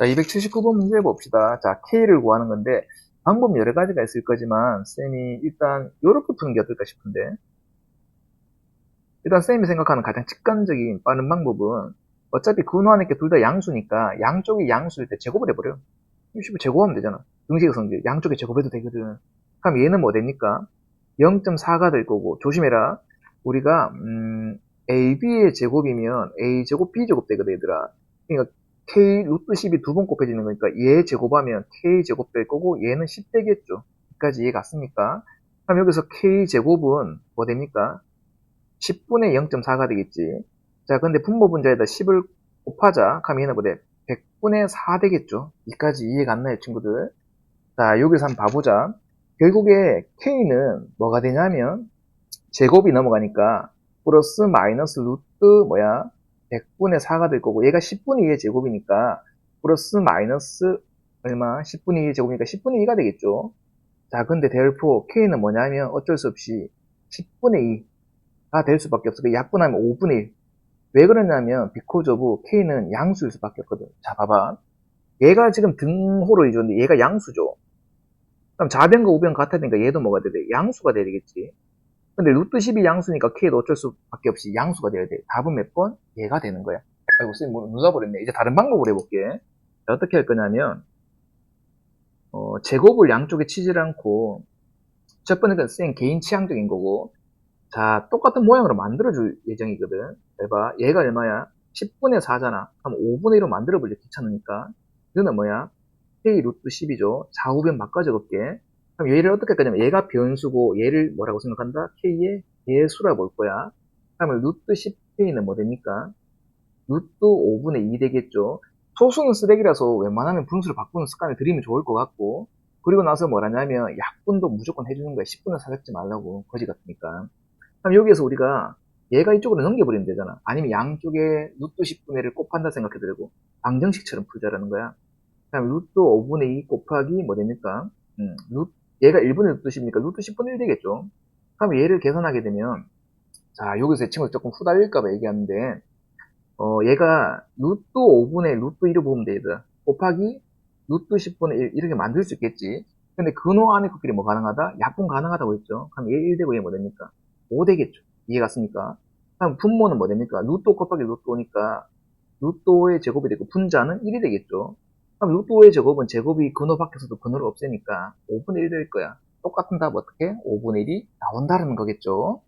자, 279번 문제 봅시다. 자, K를 구하는 건데, 방법 여러 가지가 있을 거지만, 쌤이 일단, 요렇게 푸는 게 어떨까 싶은데, 일단 쌤이 생각하는 가장 직관적인 빠른 방법은, 어차피 근호하는 게둘 다 양수니까, 양쪽이 양수일 때 제곱을 해버려. 60을 제곱하면 되잖아. 등식의 성질. 양쪽에 제곱해도 되거든. 그럼 얘는 뭐 됩니까? 0.4가 될 거고, 조심해라. 우리가, 음, AB의 제곱이면 A제곱, B제곱 되거든, 얘들아. 그러니까 K 루트 10이 두 번 곱해지는 거니까 얘 제곱하면 K 제곱 될 거고 얘는 10 되겠죠. 여기까지 이해 갔습니까? 그럼 여기서 K 제곱은 뭐 됩니까? 10분의 0.4가 되겠지. 자, 근데 분모 분자에다 10을 곱하자. 그럼 얘는 뭐 돼? 100분의 4 되겠죠. 여기까지 이해 갔나요, 친구들? 자, 여기서 한번 봐보자. 결국에 K는 뭐가 되냐면 제곱이 넘어가니까 플러스 마이너스 루트 뭐야? 100분의 4가 될 거고 얘가 10분의 2의 제곱이니까 플러스 마이너스 얼마? 10분의 2의 제곱이니까 10분의 2가 되겠죠. 자, 근데 델포 K는 뭐냐면 어쩔 수 없이 10분의 2가 될 수밖에 없어. 그 약분하면 5분의 1. 왜 그러냐면 because of K는 양수일 수밖에 없거든. 자, 봐봐. 얘가 지금 등호로 이줬는데 얘가 양수죠. 그럼 좌변과 우변 같아야 되니까 얘도 뭐가 돼야 돼? 양수가 돼야 되겠지. 근데 루트 10이 양수니까 K도 어쩔 수밖에 없이 양수가 돼야 돼. 답은 몇 번? 얘가 되는 거야. 아이고, 쌤, 뭐, 늦어버렸네. 이제 다른 방법으로 해볼게. 자, 어떻게 할 거냐면, 어, 제곱을 양쪽에 치질 않고, 첫 번째는 쌤 개인 취향적인 거고, 자, 똑같은 모양으로 만들어줄 예정이거든. 해봐. 얘가 얼마야? 10분의 4잖아. 그럼 5분의 1로 만들어볼래? 귀찮으니까. 이거는 뭐야? K 루트 10이죠. 좌우변 바꿔 적을게. 그럼 얘를 어떻게 할 거냐면 얘가 변수고 얘를 뭐라고 생각한다? K의 예수라 볼 거야. 그러면 루트 10K는 뭐 됩니까? 루트 5분의 2 되겠죠. 소수는 쓰레기라서 웬만하면 분수를 바꾸는 습관을 들이면 좋을 것 같고 그리고 나서 뭐라냐면 약분도 무조건 해주는 거야. 10분을 사잡지 말라고 거지 같으니까. 그럼 여기에서 우리가 얘가 이쪽으로 넘겨버리면 되잖아. 아니면 양쪽에 루트 10분의 1을 곱한다 생각해도 방정식처럼 풀자라는 거야. 그럼 루트 5분의 2 곱하기 뭐 됩니까? 음, 루트 얘가 1분의 루트 10이니까 루트 10분의 1 되겠죠. 그럼 얘를 계산하게 되면 자 여기서 이 친구 조금 후달릴까봐 얘기하는데 어 얘가 루트 5분의 루트 1을 보면 돼 얘들아. 곱하기 루트 10분의 1 이렇게 만들 수 있겠지. 근데 근호 안에 것끼리 뭐 가능하다? 약분 가능하다고 했죠. 그럼 얘 1 되고 얘 뭐 됩니까? 5 되겠죠. 이해 갔습니까? 그럼 분모는 뭐 됩니까? 루트 5 곱하기 루트 5니까 루트 5의 제곱이 되고 분자는 1이 되겠죠. 그럼 루트 5의 제곱은 제곱이 근호 밖에서도 근호를 없애니까 5분의 1 될 거야. 똑같은 답 어떻게? 5분의 1이 나온다는 거겠죠.